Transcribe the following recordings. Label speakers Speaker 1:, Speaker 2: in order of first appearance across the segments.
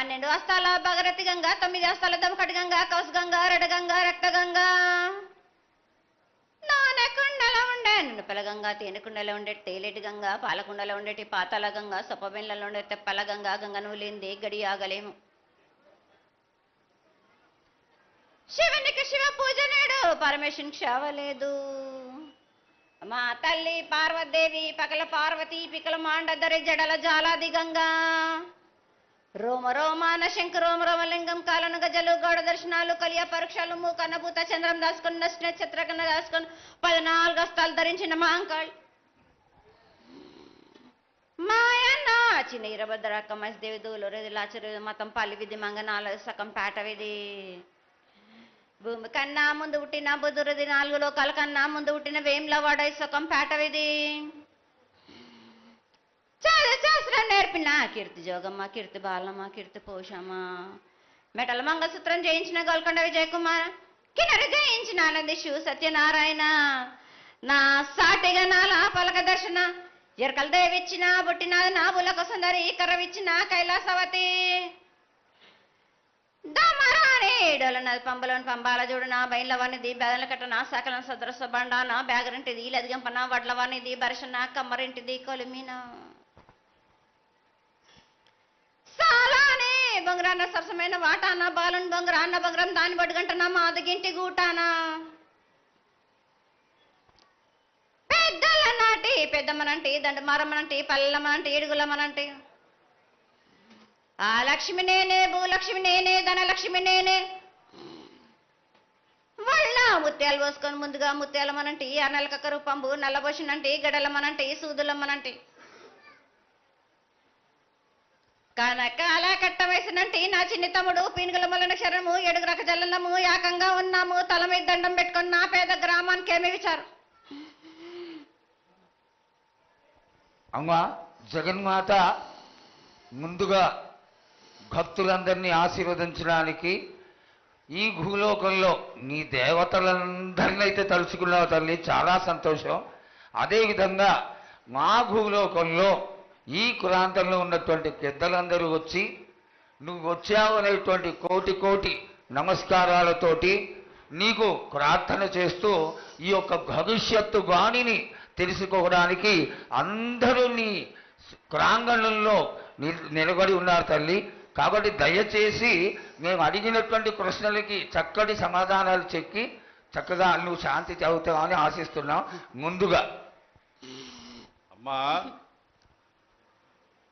Speaker 1: పన్నెండు హస్తాల భగరథి గంగా తొమ్మిది హస్తాల దమకటి గంగా కౌసు గంగా రెడగంగా రక్త గంగా. నానకుండలో ఉండే నునుపల తేనెకుండలో ఉండే తేలేటి గంగా పాలకుండలో ఉండేటి పాతాల గంగా సొప్పబెండ్లలో ఉండే తెప్పల గంగా గంగ నువ్వు లేనిదే గడి ఆగలేము. శివునికి శివ పూజ నేడు పరమేశ్వరునికి శావలేదు మా తల్లి పార్వదేవి పకల పార్వతి పికల మాండదరి జడల జాలాది గంగా. రోమ రోమాన శంఖ రోమ రోమలింగం కాలను గజలు గౌడ దర్శనాలు కలియ పరీక్షలు మూకన్నభూత చంద్రం దాసుకుని నష్ట నక్షత్ర దాసుకుని పద్నాలుగు హస్తాలు ధరించిన మాంకాళ్. మాయన్న చిన్న ఇరభద్రక్క మసిదేవి దూలు రెది లాచరు మతం పల్లి విధి మంగనాలు సకం పేట విధి. భూమి కన్నా ముందు పుట్టిన బుధురది నాలుగు లోకాల కన్నా ముందు పుట్టిన వేమ్ల సకం పేట విధి. చాలా శాస్త్రం నేర్పిన. కీర్తి జోగమ్మ కీర్తి బాలమ్మ కీర్తి పోషమ్మ. మెటల మంగళసూత్రం జయించిన గోల్కొండ విజయకుమార్ కుమార్ కిన్నెర జయించిన ఆనంది శివ సత్యనారాయణ. నా సాటిగా నా పలక దర్శన ఎరకల దేవిచ్చిన బుట్టిన నా బులకు సుందరి కర్రవిచ్చిన కైలాసవతి. దమరాని డోలనది పంబలోని పంబాల చూడు నా బయల వానిది బెదల కట్ట నా సకలం సదరస బండ నా బ్యాగరింటిది లదిగంపన వడ్ల వానిది బరసన కమ్మరింటిది కొలిమినా. సాలానే బొంగరాన్న సరసమైన వాటాన బాలన్ బొంగరాన్న బొంగరం దాని మా మాదగింటి గూటానా. పెద్దల నాటి పెద్దమ్మనంటి దండమారమ్మనంటి పల్లెమ్మనంటి ఏడుగులమ్మనంటి. ఆ లక్ష్మి నేనే భూలక్ష్మి నేనే ధనలక్ష్మి నేనే. వాళ్ళ ముత్యాలు పోసుకొని ముందుగా ముత్యాలమ్మనంటే ఆ నెలకక్క రూపంబు నల్లబోసినంటి గడలమ్మనంటి సూదులమ్మనంటి. కనకాల కట్ట వేసినంటి నా చిన్ని తమ్ముడు పీనుగుల మొలన శరణము ఏడుగు రక జల్లము ఏకంగా ఉన్నాము. తల మీద దండం పెట్టుకుని నా పేద గ్రామానికి ఏమి విచారం?
Speaker 2: అమ్మా జగన్మాత ముందుగా భక్తులందరినీ ఆశీర్వదించడానికి ఈ భూలోకంలో నీ దేవతలందరినీ అయితే తలుచుకున్నావు తల్లి. చాలా సంతోషం. అదేవిధంగా మా భూలోకంలో ఈ కులాంతంలో ఉన్నటువంటి పెద్దలందరూ వచ్చి నువ్వు వచ్చావు అనేటువంటి కోటి కోటి నమస్కారాలతోటి నీకు ప్రార్థన చేస్తూ ఈ యొక్క భవిష్యత్తు వాణిని తెలుసుకోవడానికి అందరూ నీ ప్రాంగణంలో నిలబడి ఉన్నారు తల్లి. కాబట్టి దయచేసి మేము అడిగినటువంటి ప్రశ్నలకి చక్కటి సమాధానాలు చెక్కి చక్కగా నువ్వు శాంతి చదువుతావని ఆశిస్తున్నాం. ముందుగా
Speaker 3: అమ్మా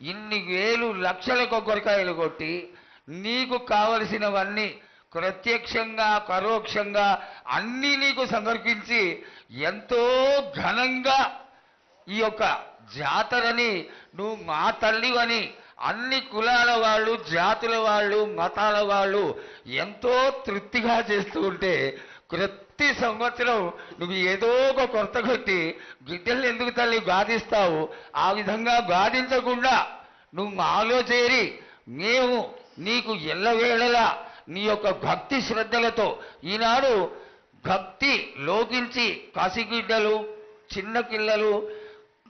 Speaker 2: ఇన్ని వేలు లక్షల కొబ్బరికాయలు కొట్టి నీకు కావలసినవన్నీ ప్రత్యక్షంగా పరోక్షంగా అన్నీ నీకు సమర్పించి ఎంతో ఘనంగా ఈ యొక్క జాతరని నువ్వు మా తల్లివని అన్ని కులాల వాళ్ళు జాతుల వాళ్ళు మతాల వాళ్ళు ఎంతో తృప్తిగా చేస్తూ ఉంటే ప్రతి సంవత్సరం నువ్వు ఏదో ఒక కొరత కొట్టి బిడ్డల్ని ఎందుకు తల్లి గాదిస్తావు ఆ విధంగా గాదించకుండా నువ్వు మాలో చేరి మేము నీకు ఎల్లవేళలా నీ యొక్క భక్తి శ్రద్ధలతో ఈనాడు భక్తి లోకించి కసిగిడ్డలు చిన్న పిల్లలు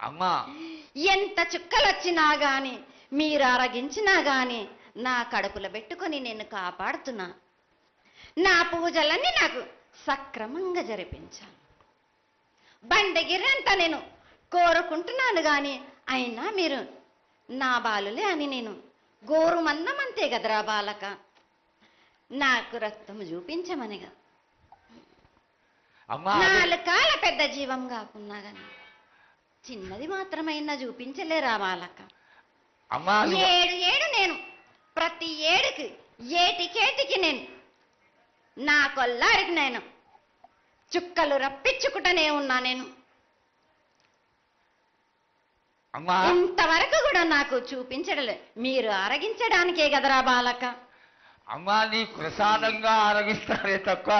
Speaker 2: అమ్మా.
Speaker 1: ఎంత చుక్కలు వచ్చినా గాని మీరు అరగించినా గాని నా కడుపులో పెట్టుకొని నేను కాపాడుతున్నా. నా పూజలన్నీ నాకు సక్రమంగా జరిపించాలి బండగిరంతా నేను కోరుకుంటున్నాను గాని అయినా మీరు నా బాలులే అని నేను గోరు అంతే కదరా బాలక. నాకు రక్తం చూపించమనిగా. నాలుగు కాల పెద్ద జీవం కాకున్నా గాని. చిన్నది మాత్రమైనా
Speaker 2: అమ్మా నువ్వు-
Speaker 1: ఏడు ఏడు నేను. ప్రతి ఏడుకి ఏటికేటికి నేను. నా కొల్లారికి నేను. చుక్కలు రప్పించుకుంటూనే ఉన్నా నేను.
Speaker 2: అమ్మా.
Speaker 1: ఇంతవరకు కూడా నాకు చూపించడం లేదు. మీరు అరగించడానికే కదరా బాలక
Speaker 2: అమ్మా నీ ప్రసాదంగా ఆరగిస్తారే తప్ప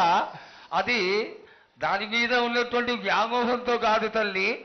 Speaker 2: అది దాని మీద ఉన్నటువంటి వ్యామోహంతో కాదు తల్లి.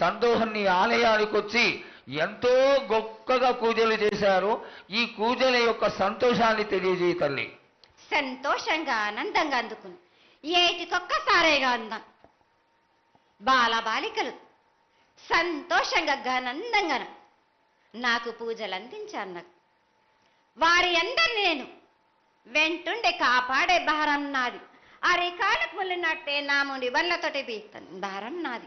Speaker 2: సంతోషాన్ని ఆలయానికి వచ్చి ఎంతో గొప్పగా పూజలు చేశారు. ఈ పూజల యొక్క సంతోషాన్ని తెలియజేయ తల్లి.
Speaker 1: సంతోషంగా ఆనందంగా అందుకుని. ఏటికొక్కసారేగా అందాం. బాలబాలికలు సంతోషంగా ఘనందంగా నాకు పూజలు అందించారు నాకు వారి అందరిని నేను వెంటుండే కాపాడే భారం నాది. అరికాలకు ముళ్ళినట్టే నాముని బళ్ళతోటి పీక్తాను భారం నాది.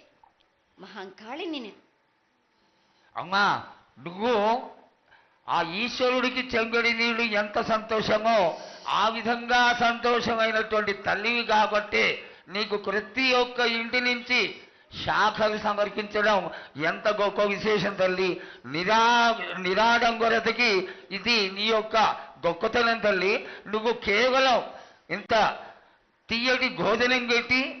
Speaker 1: మహంకాళి నేను
Speaker 2: అమ్మా నువ్వు ఆ ఈశ్వరుడికి చెంగడి నీళ్ళు ఎంత సంతోషమో ఆ విధంగా సంతోషమైనటువంటి తల్లివి కాబట్టి నీకు ప్రతి ఒక్క ఇంటి నుంచి శాఖలు సమర్పించడం ఎంత గొప్ప విశేషం తల్లి. నిరా నిరాడంబరతకి ఇది నీ యొక్క గొప్పతనం తల్లి. నువ్వు కేవలం ఇంత తీయటి భోజనం పెట్టి